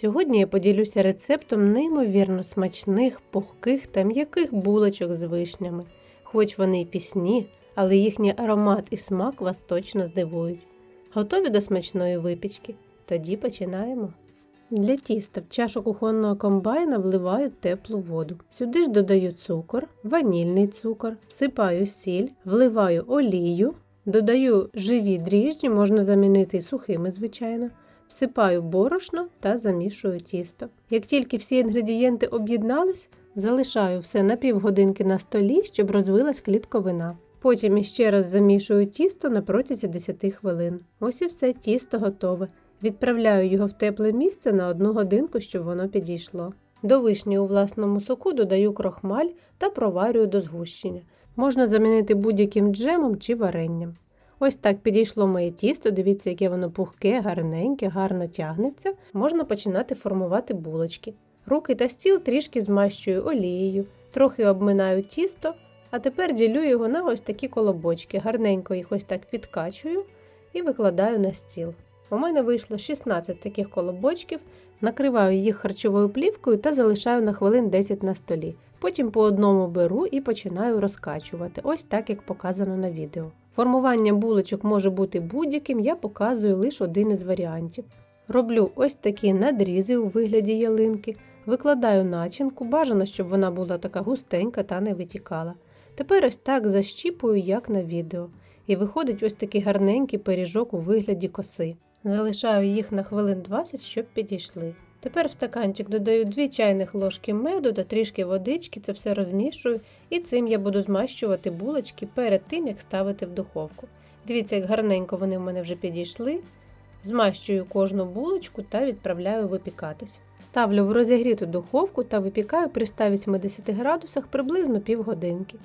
Сьогодні я поділюся рецептом неймовірно смачних, пухких та м'яких булочок з вишнями. Хоч вони й пісні, але їхній аромат і смак вас точно здивують. Готові до смачної випічки? Тоді починаємо. Для тіста в чашу кухонного комбайна вливаю теплу воду. Сюди ж додаю цукор, ванільний цукор, всипаю сіль, вливаю олію, додаю живі дріжджі, можна замінити і сухими, звичайно. Всипаю борошно та замішую тісто. Як тільки всі інгредієнти об'єднались, залишаю все на півгодинки на столі, щоб розвилась клітковина. Потім іще раз замішую тісто на протязі 10 хвилин. Ось і все тісто готове. Відправляю його в тепле місце на одну годинку, щоб воно підійшло. До вишні у власному соку додаю крохмаль та проварюю до згущення. Можна замінити будь-яким джемом чи варенням. Ось так підійшло моє тісто, дивіться, яке воно пухке, гарненьке, гарно тягнеться. Можна починати формувати булочки. Руки та стіл трішки змащую олією, трохи обминаю тісто, а тепер ділю його на ось такі колобочки. Гарненько їх ось так підкачую і викладаю на стіл. У мене вийшло 16 таких колобочків, накриваю їх харчовою плівкою та залишаю на хвилин 10 на столі. Потім по одному беру і починаю розкачувати, ось так як показано на відео. Формування булочок може бути будь-яким, я показую лише один із варіантів. Роблю ось такі надрізи у вигляді ялинки, викладаю начинку, бажано, щоб вона була така густенька та не витікала. Тепер ось так защіпую, як на відео, і виходить ось такий гарненький пиріжок у вигляді коси. Залишаю їх на хвилин 20, щоб підійшли. Тепер в стаканчик додаю 2 чайних ложки меду та трішки водички, це все розмішую, і цим я буду змащувати булочки перед тим, як ставити в духовку. Дивіться, як гарненько вони в мене вже підійшли. Змащую кожну булочку та відправляю випікатись. Ставлю в розігріту духовку та випікаю при 180 градусах приблизно півгодинки.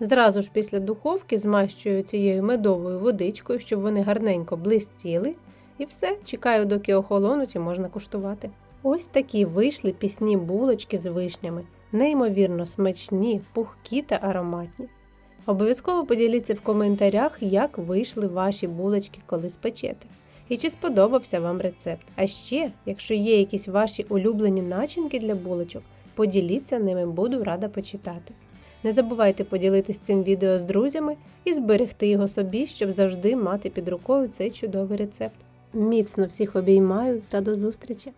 Зразу ж після духовки змащую цією медовою водичкою, щоб вони гарненько блистіли. І все, чекаю, доки охолонуть і можна куштувати. Ось такі вийшли пісні булочки з вишнями, неймовірно смачні, пухкі та ароматні. Обов'язково поділіться в коментарях, як вийшли ваші булочки, коли спечете. І чи сподобався вам рецепт. А ще, якщо є якісь ваші улюблені начинки для булочок, поділіться ними, буду рада почитати. Не забувайте поділитись цим відео з друзями і зберегти його собі, щоб завжди мати під рукою цей чудовий рецепт. Міцно всіх обіймаю та до зустрічі!